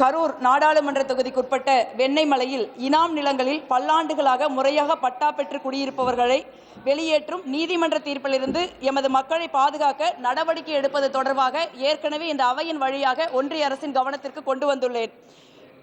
கரூர் நாடாளுமன்ற தொகுதிக்குட்பட்ட வெண்ணெய்மலையில் இனாம் நிலங்களில் பல்லாண்டுகளாக முறையாக பட்டா பெற்று குடியிருப்பவர்களை வெளியேற்றும் நீதிமன்ற தீர்ப்பிலிருந்து எமது மக்களை பாதுகாக்க நடவடிக்கை எடுப்பது தொடர்பாக ஏற்கனவே இந்த அவையின் வழியாக ஒன்றிய அரசின் கவனத்திற்கு கொண்டு வந்துள்ளேன்.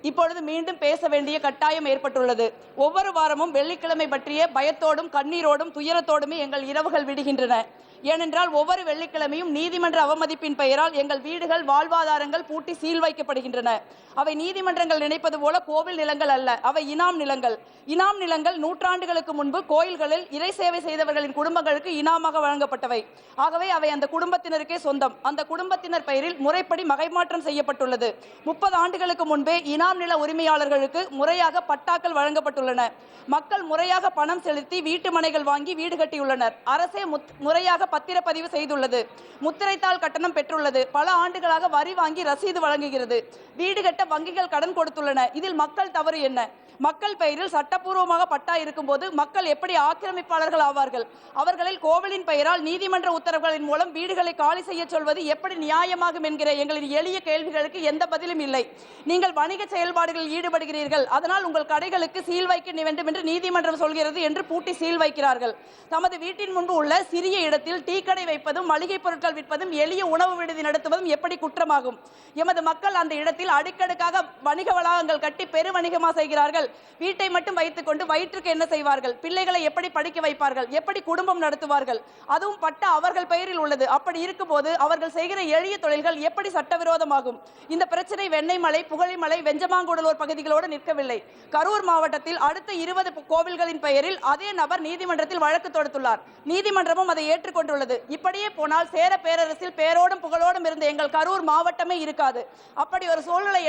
இப்பொழுது மீண்டும் பேச வேண்டிய கட்டாயம் ஏற்பட்டுள்ளது. ஒவ்வொரு வாரமும் வெள்ளிக்கிழமை பற்றிய பயத்தோடும் கண்ணீரோடும் துயரத்தோடுமே எங்கள் இரவுகள் விடுகின்றன. ஏனென்றால் ஒவ்வொரு வெள்ளிக்கிழமையும் நீதிமன்ற அவமதிப்பின் பெயரால் எங்கள் வீடுகள் வாழ்வாதாரங்கள் பூட்டி சீல் வைக்கப்படுகின்றன. அவை நீதிமன்றங்கள் நினைப்பது போல கோவில் நிலங்கள் அல்ல அவை இனாம் நிலங்கள். இனாம் நிலங்கள் நூற்றாண்டுகளுக்கு முன்பு கோயில்களில் இறை சேவை செய்தவர்களின் குடும்பங்களுக்கு இனாமாக வழங்கப்பட்டவை. ஆகவே அவை அந்த குடும்பத்தினருக்கே சொந்தம். அந்த குடும்பத்தினர் பெயரில் முறைப்படி மகைமாற்றம் செய்யப்பட்டுள்ளது. முப்பது ஆண்டுகளுக்கு முன்பே இனாம் நில உரிமையாளர்களுக்கு முறையாக பட்டாக்கள் வழங்கப்பட்டுள்ளன. மக்கள் முறையாக பணம் செலுத்தி வீட்டு மனைகள் வாங்கி வீடு கட்டியுள்ளனர். அரசே முத்- முறையாக பத்திரப்பதிவு செய்துள்ளது. முத்திரைத்தாள் கட்டணம் பெற்றுள்ளது. பல ஆண்டுகளாக வரி வாங்கி ரசீது வழங்குகிறது. வீடு கட்ட வங்கிகள் கடன் கொடுத்துள்ளன. இதில் மக்கள் தவறு என்ன? மக்கள் பெயரில் சட்டப்பூர்வமாக பட்டா இருக்கும்போது மக்கள் எப்படி ஆக்கிரமிப்பாளர்கள் ஆவார்கள்? அவர்களில் கோவிலின் பெயரால் நீதிமன்ற உத்தரவுகளின் மூலம் வீடுகளை காலி செய்ய சொல்வது எப்படி நியாயமாகும் என்கிற எங்களின் எளிய கேள்விகளுக்கு எந்த பதிலும் இல்லை. நீங்கள் வணிக செயல்பாடுகளில் ஈடுபடுகிறீர்கள். அதனால் உங்கள் கடைகளுக்கு சீல் வைக்க வேண்டும் என்று நீதிமன்றம் சொல்கிறது என்று பூட்டி சீல் வைக்கிறார்கள். தமது வீட்டின் முன்பு உள்ள சிறிய இடத்தில் டீ கடை வைப்பதும் மளிகை பொருட்கள் விற்பதும் எளிய உணவு விடுதி நடத்துவதும் எப்படி குற்றமாகும்? எமது மக்கள் அந்த இடத்தில் அடுக்கடுக்காக வணிக வளாகங்கள் கட்டி பெரு வணிகமாக செய்கிறார்கள். வீட்டை மட்டும் வைத்துக் கொண்டு வயிற்றுக்கு என்ன செய்வார்கள்? பிள்ளைகளை எப்படி படிக்க வைப்பார்கள்? எப்படி குடும்பம் நடத்துவார்கள்? அதுவும் பட்ட அவர்கள் பெயரில் உள்ளது. அப்படி இருக்கும்போது அவர்கள் செய்கிற எளிய தொழில்கள் எப்படி சட்டவிரோதமாகும்? இந்த பிரச்சனை வெண்ணெய்மலை புகழிமலை வெஞ்சமாங்குடலூர் பகுதிகளோடு நிற்கவில்லை. கரூர் மாவட்டத்தில் அடுத்த இருபது கோவில்களின் பெயரில் அதே நபர் நீதிமன்றத்தில் வழக்கு தொடுத்துள்ளார். நீதிமன்றமும் அதை ஏற்றுக்கொண்டுள்ளது. இப்படியே போனால் சேர பேரரசில் பேரோடும் புகழோடும் இருந்த எங்கள் கரூர் மாவட்டமே இருக்காது. அப்படி ஒரு சூழ்நிலை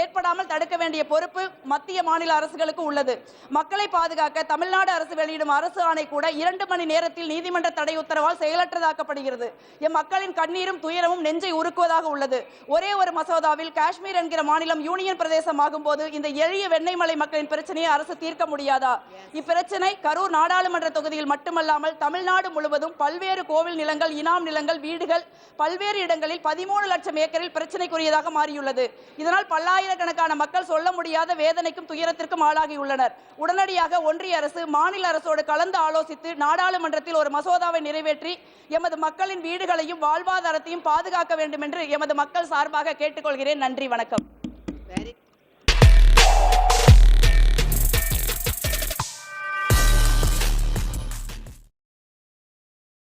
ஏற்படாமல் தடுக்க வேண்டிய பொறுப்பு மத்திய மாநில அரசுகளுக்கு உள்ளது. மக்களை பாதுகாக்க தமிழ்நாடு அரசு வெளியிடும் அரசு ஆணை கூட இரண்டு மணி நேரத்தில் நீதிமன்ற தடை உத்தரவால் செயலற்றதாக்கப்படுகிறது. எம் மக்களின் கண்ணீரும் துயரமும் நெஞ்சை உருக்குவதாக உள்ளது. ஒரே ஒரு மசோதாவில் காஷ்மீர் என்கிற மாநிலம் யூனியன் பிரதேசமாகும் போது இந்த எளிய வெண்ணெய்மலை மக்களின் பிரச்சனையை அரசு தீர்க்க முடியாதா? இப்பிரச்சனை கரூர் நாடாளுமன்ற தொகுதியில் மட்டுமல்லாமல் தமிழ்நாடு முழுவதும் பல்வேறு கோவில் நிலங்கள் இனாம் நிலங்கள் வீடுகள் பல்வேறு இடங்களில் பதிமூணு லட்சம் ஏக்கரில் பிரச்சனைக்குரியதாக மாறியுள்ளது. இதனால் பல்லாயிரக்கணக்கான மக்கள் சொல்ல முடியாத வேதனைக்கும் துயரத்திற்கும் ஆளாகியுள்ளனர். உடனடியாக ஒன்றிய அரசு மாநில அரசோடு கலந்து ஆலோசித்து நாடாளுமன்றத்தில் ஒரு மசோதாவை நிறைவேற்றி எமது மக்களின் வீடுகளையும் வாழ்வாதாரத்தையும் பாதுகாக்க வேண்டும் என்று எமது மக்கள் சார்பாக கேட்டுக்கொள்கிறேன். நன்றி வணக்கம்.